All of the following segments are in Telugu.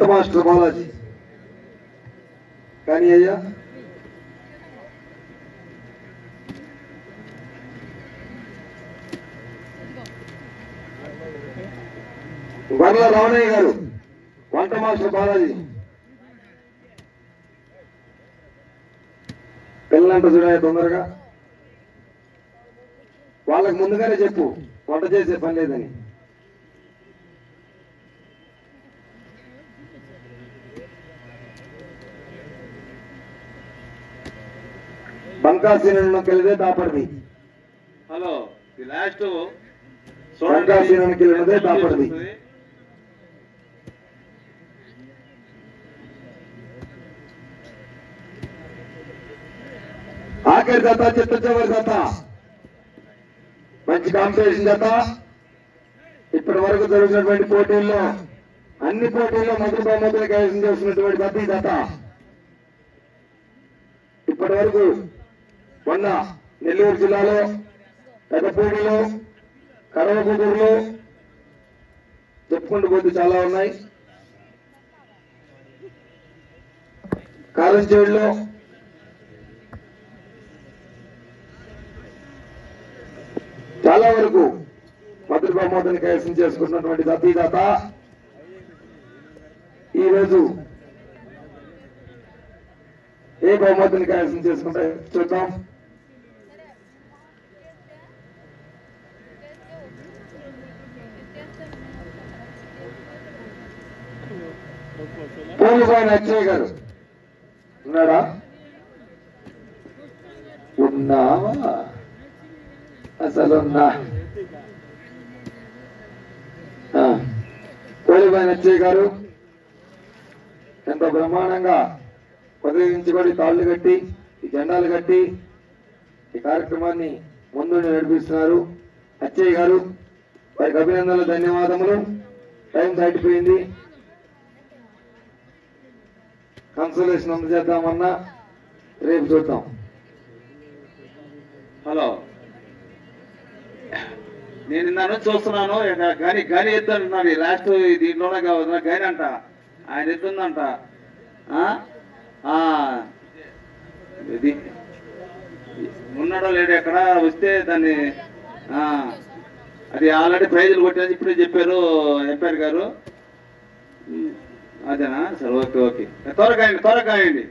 కొత్త మాస్టర్ బాలాజీ. కానీ అయ్యా గొర్రెల రమణయ్య గారు వంట మాస్టర్ బాలాజీ. పిల్లలంట చూడాలి తొందరగా. వాళ్ళకి ముందుగానే చెప్పు వంట చేసే పని లేదని. కలిదే దాపడిది హలో ఈ లాస్ట్ బంకాసీనానికి వెళ్ళినదే దాపడిది ఆఖరి జత చిత్త చివరి జత. మంచి కాంపిటీషన్ జత. ఇప్పటి వరకు జరుగుతున్నటువంటి పోటీల్లో అన్ని పోటీల్లో మొదటి బహుమతులు కైవసం చేస్తున్నటువంటి ఈ జత. ఇప్పటి వరకు మొన్న నెల్లూరు జిల్లాలో పెద్దపూడిలో కరవకూరులో చెప్పుకుంటూ పోతే చాలా ఉన్నాయి. కారంచేడులో చాలా వరకు మొదటి బహుమతిని కైవసం చేసుకున్నటువంటి దత్తీదాత ఈరోజు ఏ బహుమతిని కైవసం చేసుకుంటే చూద్దాం. పోలిపోయిన అచ్చయ్య గారు. ఉన్నాడా? ఉన్నావా? అసలు ఉన్నా ఆ, అచ్చయ్య గారు ఎంతో బ్రహ్మాండంగా ఉదయించుకొని తాళ్ళు కట్టి ఈ జెండాలు కట్టి ఈ కార్యక్రమాన్ని ముందు నడిపిస్తున్నారు. అచ్చయ్య గారు వారికి అభినందనలు ధన్యవాదములు. టైం దాటిపోయింది కన్సల్టేషన్ అందజేద్దామన్నా రేపు చూద్దాం. హలో నేను నిన్న చూస్తున్నాను ఇక గాని గాని ఎత్తున్నారు లాస్ట్ దీంట్లోనే కావద్దు గాని అంట. ఆయన ఎత్తుందంట. ఇది ఉన్నాడో లేడు ఎక్కడ వస్తే దాన్ని అది ఆల్రెడీ ప్రైజులు కొట్టేది ఇప్పుడే చెప్పారు ఎంపైర్ గారు. అదేనా సరే ఓకే ఓకే త్వరగా అయ్యండి త్వరగా అయ్యండి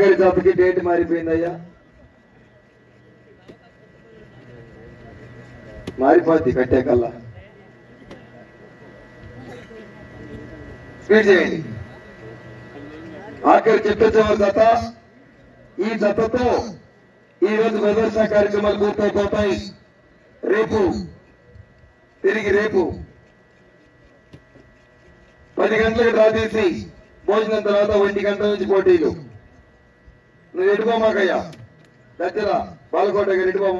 ఆఖరి జాతికి డేట్ మారిపోయిందయ్యా. మారిపోద్ది కట్టే కల్లా. స్పీడ్ చేయండి. ఆఖరి చిట్ట చివరి జత. ఈ జతతో ఈ రోజు ప్రదర్శన కార్యక్రమాలు పూర్తయిపోతాయి. రేపు తిరిగి రేపు. పది గంటలకు డ్రా తీసి భోజనం తర్వాత ఒంటి గంటల నుంచి పోటీలు. నువ్వు ఎడుకోమాకయ్యా దగ్గర బాలకోట దగ్గర ఎడుకో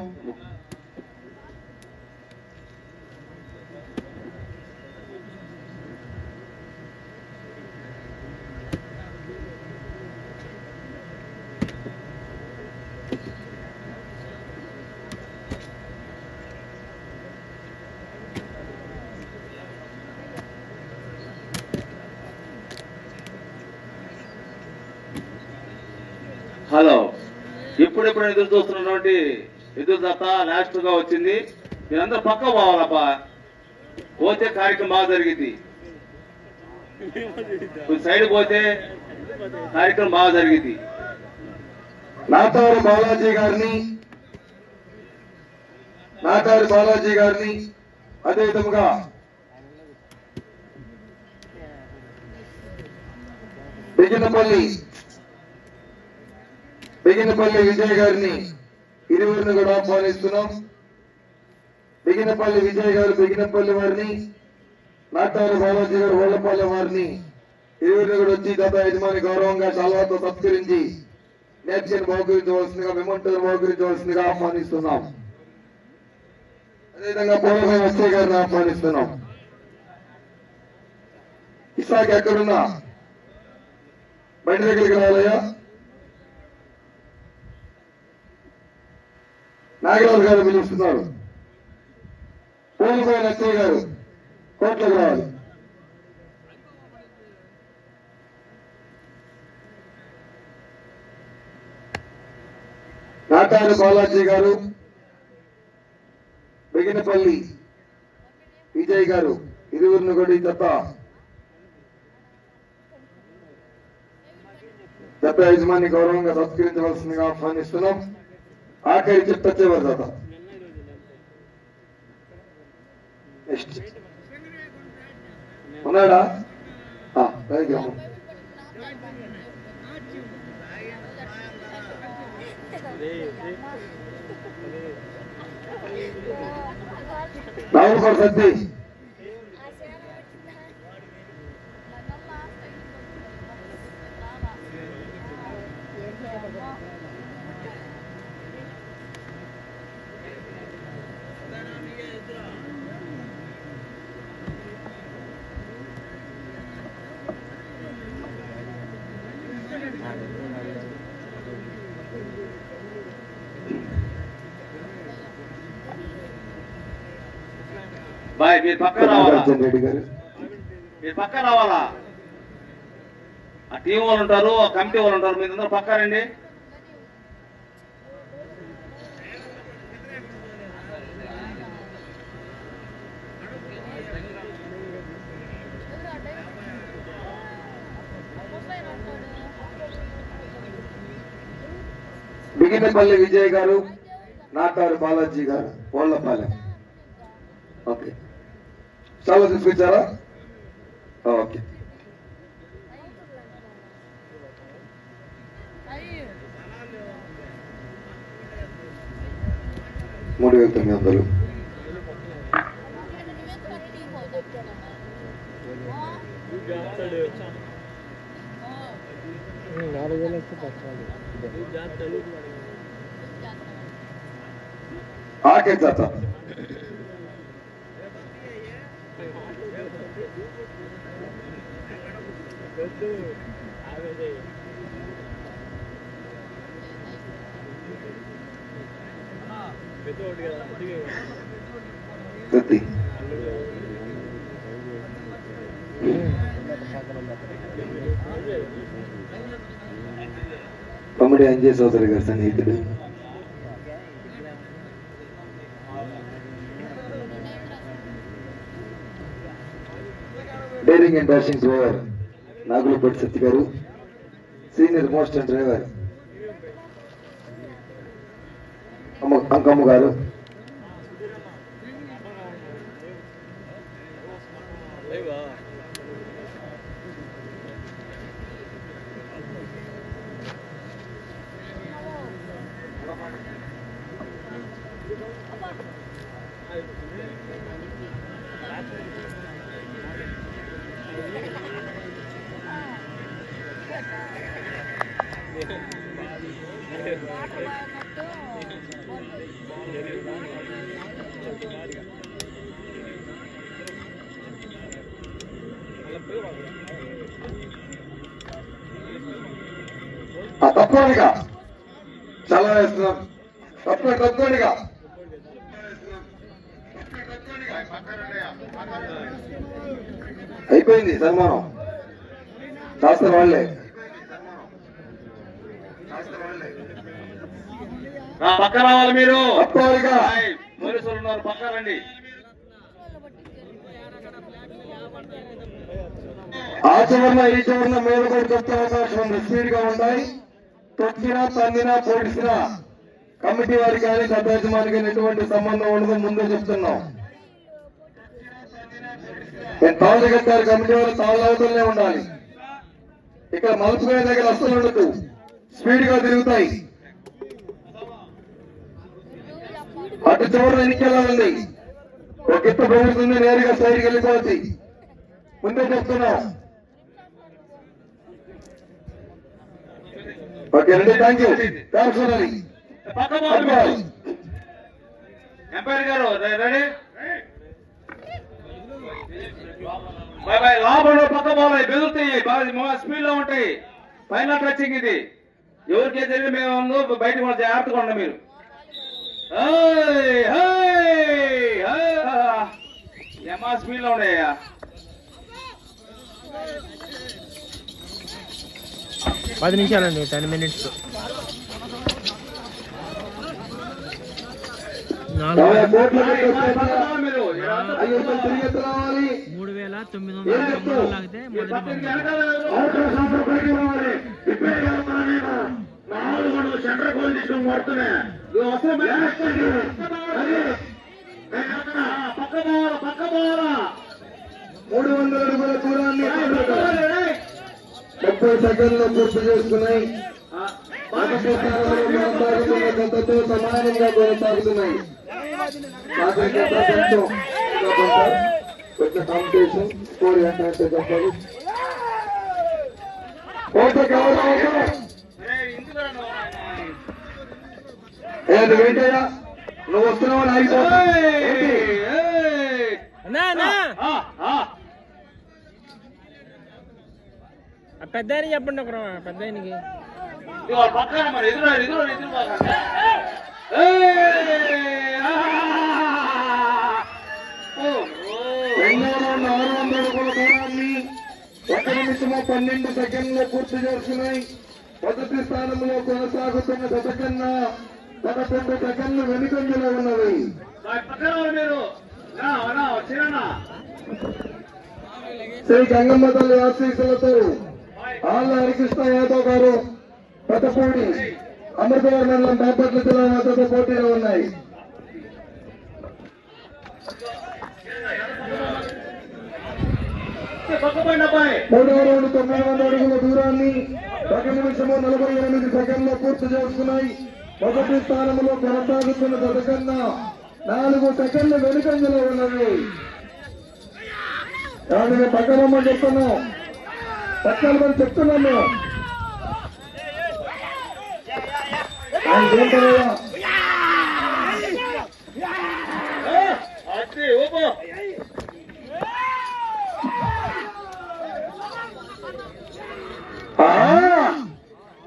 హలో ఇప్పుడిప్పుడు ఎదురు చూస్తున్నటువంటి ఎదురు దత్త లాస్ట్గా వచ్చింది. మీరందరూ పక్క పోవాలప్పా పోతే కార్యక్రమం బాగా జరిగింది. సైడ్ పోతే కార్యక్రమం బాగా జరిగింది. నాతారు బాలాజీ గారిని నాతారు బాలాజీ గారిని అదే విధముగా బిగినపల్లి బిగినపల్లి విజయ్ గారిని ఇరువురిని కూడా ఆహ్వానిస్తున్నాం. బిగినపల్లి విజయ్ గారు బిగినపల్లి వారిని నాటారు బాలాజీ గారు ఓళ్ళపల్లి వారిని ఇరువురిని కూడా వచ్చి గత యజమాని గౌరవంగా చాలాతో సత్కరించి నేర్చుని బహుకరించవలసిందిగా విమంటలు బహుకరించవలసిందిగా ఆహ్వానిస్తున్నాం. అదేవిధంగా పూర్వమైన ఎస్ఐ గారిని ఆహ్వానిస్తున్నాం. ఇసాక్ ఎక్కడున్నా? బయట దగ్గరికి రాలయా నాగరాజు గారు పిలుస్తున్నారు. పూలపోయిన ఎస్ఐ గారు కోట్లకు రావాలి. నాటారు బాలాజీ గారు బెగినపల్లి విజయ్ గారు ఇరువురిని కూడా తప్ప జత యజమాని గౌరవంగా సత్కరించవలసిందిగా ఆహ్వానిస్తున్నాం. ఆఖరి చిట్ట చివరి జత నెక్స్ట్ ఉన్నాడా ఆ, రైట్ అమ్మ. రావులపాడు సత్తి బాయ్ మీరు పక్క రావాలా? నాగార్జున రెడ్డి గారు. మీరు పక్క రావాలా? ఆ టీం వాళ్ళు ఉంటారు ఆ కమిటీ వాళ్ళు ఉంటారు. మీరు పక్క రండి. బిగినపల్లి విజయ్ గారు నాటారు బాలాజీ గారు పోళ్ళపాలెం ఓకే. చాలా తీసుకొచ్చారా ఓకే మూడు వేల తొమ్మిది వందలు నాలుగు వేలు వస్తే పచ్చాలి ఆఖరి జత గతి అంజయ్ సోదరి గారు సన్నిహితుడు. Daring and dashing driver Nagulapeta Satya గారు. సీనియర్ మోస్ట్ డ్రైవర్ అమ్మ అంకమ్మ గారు. Thank you. తప్పనిగా చాలా వేస్తున్నాం. తప్పని తప్పనిగా పక్కన అయిపోయింది సన్మానం శాస్త్ర వాళ్ళే. పక్క రావాలి మీరు. పోలీసులు ఉన్నారు పక్క రండి. ఆ చివరన ఈ చివరన మీద కూడా అవకాశం ఉంది. స్పీడ్గా ఉంటాయి. తొక్కినా తన్నినా పొడిసినా కమిటీ వారికి కానీ గత యజమానికి కానీ ఎటువంటి సంబంధం ఉండదు. ముందే చెప్తున్నాం. మేము తాళ్ళు కట్టారు కమిటీ వారు తాళ్ళు అవుతూనే ఉండాలి. ఇక్కడ మలుపుకునే దగ్గర అస్సలు ఉండదు స్పీడ్గా తిరుగుతాయి. అటు చివరి ఎన్నికెళ్ళాలండి ఒక ఎత్తు పోతుంది నేరుగా సైడ్కి వెళ్ళిపోవచ్చు ముందే చెప్తున్నాం. ఓకే అండి థ్యాంక్ యూ థ్యాంక్స్ అండి. ఎంపైర్ గారు రెడీ? బాయ్ బాయ్ పక్క బాల్ అవి బెదురుతాయి. బాగా స్పీడ్లో ఉంటాయి. పైన టచింగ్ ఇది. ఎవరికే తెలియదు మేము ఉందో బయట కూడా జాగ్రత్తగా ఉండ మీరు. ఎమా స్పీడ్లో ఉన్నాయా పది నిమిషాలండి టెన్ మినిట్స్ నాలుగు బాగా వేల- కోట్ల బాయ్, పెట్టి బాయ్, పక్క వచ్చేస్తా. బాల్ మీరు అయ్యో ఇప్పుడు తిరిగి ఎత్తు రావాలి మూడు వేల తొమ్మిది వందల రెండు లాగితే నాలుగు సెంటర్ గోల్ తీసుకొని కొడుతున్నా నువ్వు వస్తే మరి అది ఆ, పక్క బాల్ పక్క బాల్ మూడు వందల అడుగుల దూరాన్ని ముప్పై సెకండ్లు పూర్తి చేసుకున్నాయి సమానంగా కొనసాగుతున్నాయి కొంచెం కాంపిటీషన్ స్కోర్ కావాలి వెంటయ్య నువ్వు వస్తున్నావు అన్నా ఆ పెద్ద ఆయన చెప్పండి ఒక పెద్ద ఆయనకి పక్కన మరి ఎదురు ఎదురు ఎదురు వందల అడుగుల దూరాన్ని ఒక నిమిషము పన్నెండు సెకండ్లు పూర్తి చేసుకున్నాయి మొదటి స్థానంలో కొనసాగుతున్న గత కన్నా పదకొండు సెకండ్లు వెనుకంజలో ఉన్నవి. చిన్న శ్రీ గంగమ్మ తల్లి ఆశీస్సులతో ఆళ్ళ హరికృష్ణ యాదవ్ గారు పెద్దపూడి అమృతవరం మండలం బాపట్ల జిల్లా మద్దతు పోటీలో ఉన్నాయి పక్క పైన అబ్బాయి మూడవ రౌండ్ తొమ్మిది వందల అడుగుల దూరాన్ని ఒక నిమిషము నలభై ఎనిమిది సెకండ్లు పూర్తి చేసుకున్నాయి మొదటి స్థానంలో కొనసాగుతున్న గత కన్నా నాలుగు సెకండ్లు వెనుకంజలో ఉన్నవి దానిని పక్కనమ్మని చెప్తున్నాం. పక్కనమని చెప్తున్నాం మేము ఆయన ఏంటయ్యా?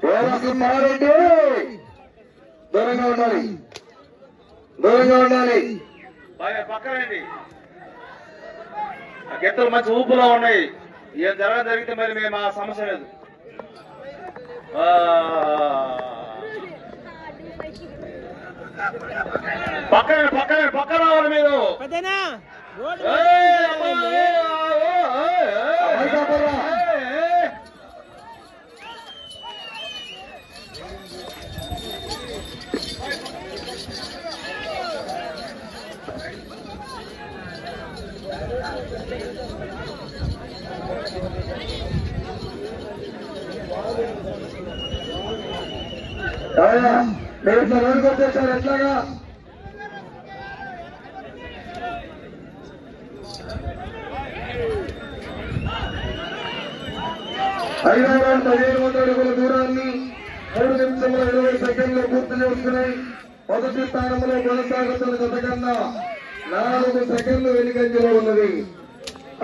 వీరసింహారెడ్డి దూరంగా ఉండాలి. దూరంగా ఉండాలి. పక్కనండి. మంచి ఊపులో ఉన్నాయి. ఏం జరగ జరిగితే మరి మేము ఆ సమస్య లేదు. పక్కన పక్కన పక్కన రావాలి మీరు. పెద్దనా? మీరు ఇట్లా రోడ్డుకి వచ్చేసారు ఎట్లాగా? ఐదవ పదిహేను వందల అడుగుల దూరాన్ని మూడు నిమిషముల ఇరవై సెకండ్లు పూర్తి చేసుకున్నాయి మొదటి స్థానంలో కొనసాగుతున్న గత కన్నా నాలుగు సెకండ్లు వెనుకంజలో ఉన్నది.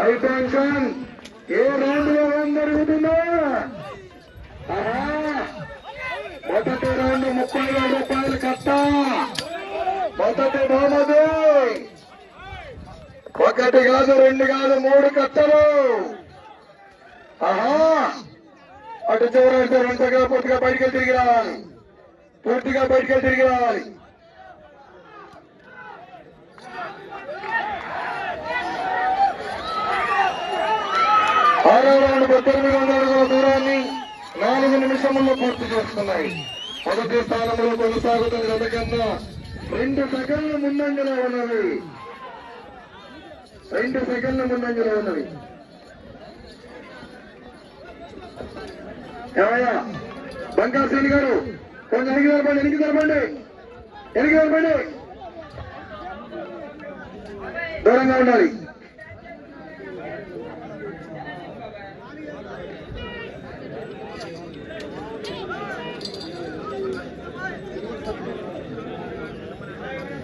అయితే ఏ రౌండ్లో రౌండ్ జరుగుతుందో? మొదటి రౌండ్ ముప్పై వేల రూపాయలు కట్ట. మొదటి బహుమతి. ఒకటి కాదు రెండు కాదు మూడు కట్టలు. ఆహా. అటు చివరి రెండుగా పూర్తిగా బయటికి తిరిగి రావాలి. పూర్తిగా బయటికి తిరిగి రావాలి. ఆరో రెండు పద్దెనిమిది వందల దూరాన్ని. నాలుగు నిమిషముల్లో పూర్తి చేస్తున్నాయి. మొదటి స్థానంలో కొనసాగుతున్న గత కన్నా రెండు సెకండ్ల ముందంజలో ఉన్నది. రెండు సెకండ్ల ముందంజలో ఉన్నది. ఏమయ్యా? బంకా శ్రీని గారు కొంచెం ఎనికి జరపండి ఎనికి జరపండి ఎనికి జరపండి దూరంగా ఉండాలి.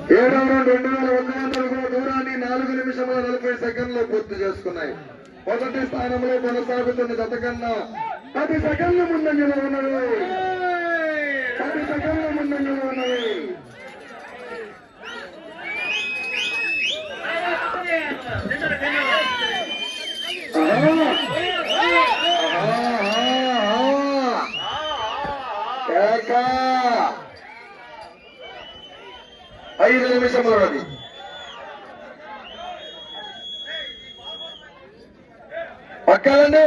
ఏడవ రెండు వేల వంద వందల దూరాన్ని నాలుగు నిమిషముల నలభై సెకండ్లు పూర్తి చేసుకున్నాయి. మొదటి స్థానంలో కొనసాగుతున్న జత కన్నా పది సెకండ్ల ముందంజలో ఉన్నవి. పది సెకండ్ల ముందంజలో ఉన్నవి. ఆహా! ఆహా! కేక! ఐదు నిమిషములది పక్కాలండి.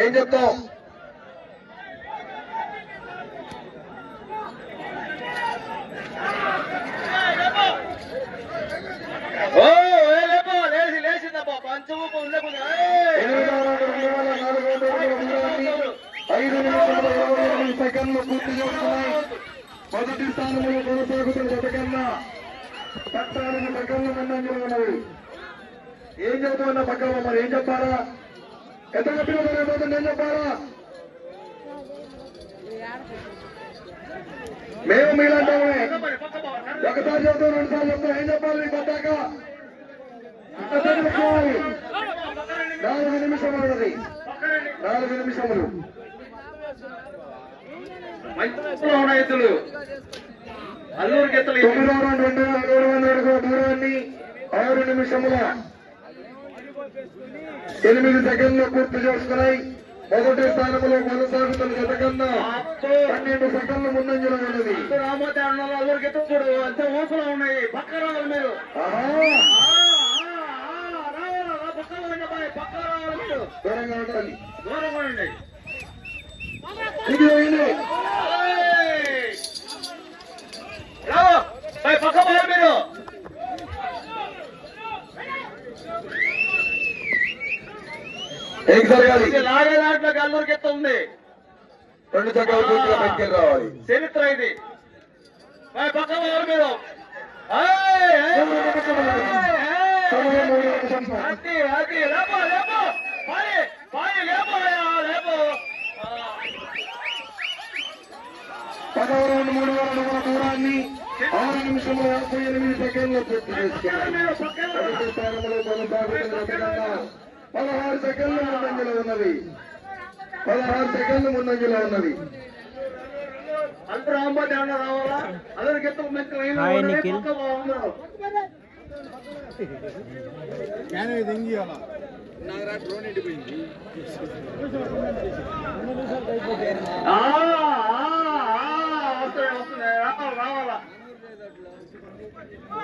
ఏం చెప్తాం? ఐదు నిమిషాలు ఇరవై ఎనిమిది సెకండ్లు పూర్తి చేస్తున్నారు మొదటి స్థానంలో కొనసాగుతున్న జత కన్నా పక్కన సెకండ్లు ఉన్నవి ఏం చెబుతున్నా పక్కన మరి ఏం చెప్పారా ఎంత గట్టిగా జరగబోతుంది ఏం చెప్పారా మేము మీలాంటామే ఒకసారి చెప్తాం రెండు సార్లు చెప్తాం. ఏం చెప్పాలి మీకు పట్టాక? నాలుగు నిమిషములు ఉన్నది. నాలుగు నిమిషములు. మంచిలో ఉన్న ఎత్తులు అల్లూరు గెత్తలు తొమ్మిదో రౌండ్ రెండు వేల మూడు వందల అడుగుల దూరాన్ని ఆరు నిమిషముల ఎనిమిది సెకండ్లు పూర్తి చేసుకున్నాయి. మొదటి స్థానంలో కొనసాగుతున్న కన్నా పన్నెండు సెకండ్ల ముందంజలో ఉన్నది. అల్లూరు చూడు అంత ఊపులో ఉన్నాయి. పక్క రావాలి మీరు. దూరంగా ఉండాలి దూరంగా ఉండండి. లాగే దాంట్లో అల్లూరు గెత్త ఉంది రెండు చక్రాలు పూర్తిగా బయటికి రావాలి చరిత్ర ఇది పక్క. అది అది లేపో లేపో పాయి పాయి లేపో అయ్యా, లేపో ఆ. పదవ రౌండ్ మూడు వేల అడుగుల దూరాన్ని ఆరు నిమిషముల యాభై ఎనిమిది సెకండ్లు పూర్తి కన్నా పదహారు సెకండ్లు ముందంజలో ఉన్నవి పదహారు సెకండ్లు ముందంజలో ఉన్నవి అందరూ అన్న రావాలా అందరికి ఎంత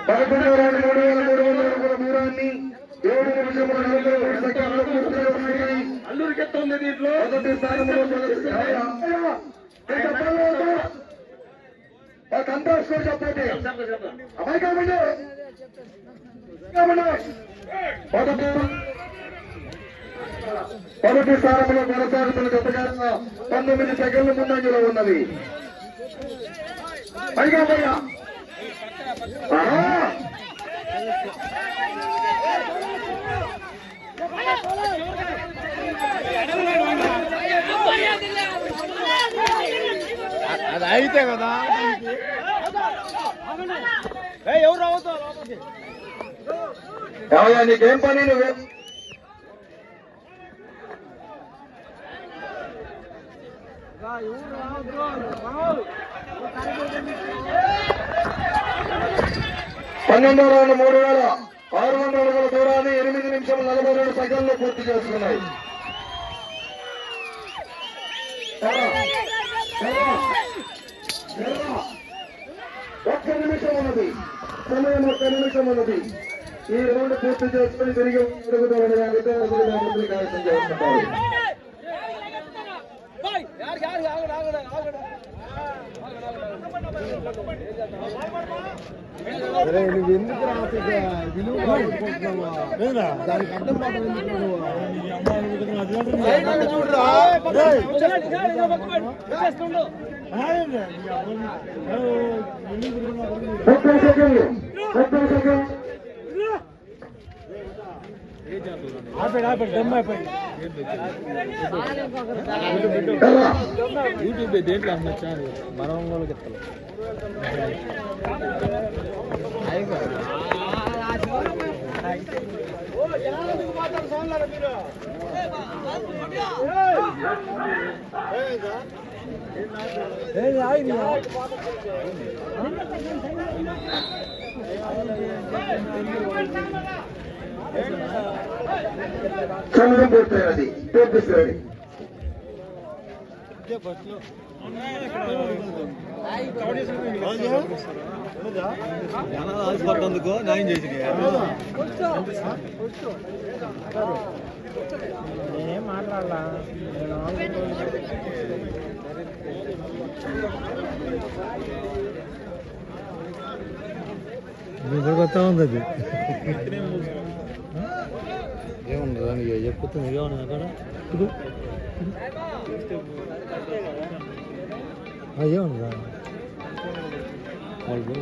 పదకొండవ రౌండ్ మూడు వేల మూడు వందల అడుగుల దూరాన్ని ఏడు నిమిషముల నలభై మూడు సెకండ్లు అల్లూరికి దీంట్లో. మొదటి స్థానంలో అంతా స్కోర్ చెప్పండి. చెప్పు, చెప్పు. అమ్మాయి కామండి కామండి మొదటి మొదటి స్థానంలో కొనసాగుతున్న పంతొమ్మిది సెకండ్ల ముందంజలో ఉన్నది. పైగా పైగా! అది అయితే కదా. ఎవరు రావద్దు నీకేం పని నువ్వే? పన్నెండు రౌండ్ మూడు వేల ఆరు వందల అడుగుల దూరాన్ని ఎనిమిది నిమిషం నలభై రెండు సెకండ్లు పూర్తి చేసుకున్నాయి ఒక్క నిమిషం ఉన్నది సమయం ఒక్క నిమిషం ఉన్నది ఈ రౌండ్ పూర్తి చేసుకుని తిరిగి అడుగుతామని ఆగితే అసలు ముందుకు ఆలస్యం దానికి అర్థం మాత్రం ఎందుకు చూడరా ముప్పై సెకండ్లు ముప్పై సెకండ్లు ఆపాడు ఆపాడు దమ్మ అయిపోయి ఎలా? యూట్యూబ్ దేంట్లో అన్న ఛానల్ మనం వాళ్ళకి చెప్తాం సమయం పూర్తయినది పూర్తిస్తుంది ఆశపడ్డందుకు న్యాయం చేసి నేనేం మాట్లాడలా ఉంది అది. ఏముంది దానికి చెప్పుతుంది ఏమన్నా అక్కడ? ఏముందా వాళ్ళు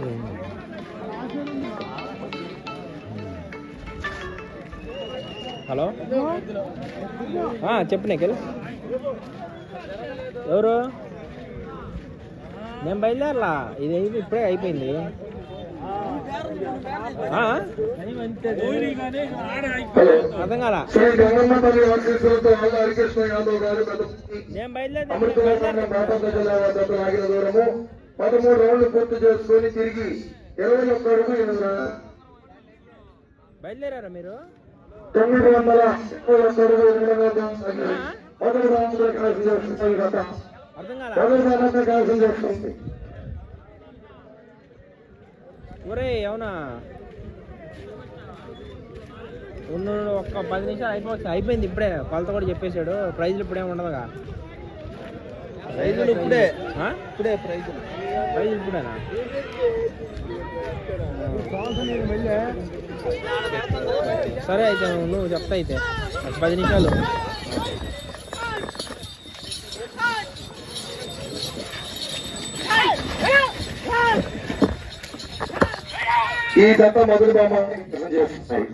హలో? చెప్పు నిఖిల్. ఎవరు? నేను బయలుదేరలా? ఇది ఇప్పుడే అయిపోయింది. అర్థం దూరము పదమూడు రౌండ్లు పూర్తి చేసుకొని తిరిగి ఇరవై ఒక్క అడుగు ఎనిమిది బయలుదేరారా మీరు? తొమ్మిది వందల ఇరవై ఒక్క అడుగు. మొదటి గత అర్థం కాలా మొదటి రౌండ్లో కలిసి చేస్తుంది ఒరే అవునా? ఉన్న ఒక్క పది నిమిషాలు అయిపోవచ్చు అయిపోయింది ఇప్పుడే. కొలత కూడా చెప్పేశాడు. ప్రైజ్లు ఇప్పుడేం ఉండదుగా. ప్రైజులు ఇప్పుడే. ఇప్పుడే ప్రైజ్ ప్రైజ్లు ఇప్పుడేనా? సరే అయితే నువ్వు- చెప్తా అయితే. పది నిమిషాలు. ఈ గత మొదటి బహుమతి చేస్తున్నాయి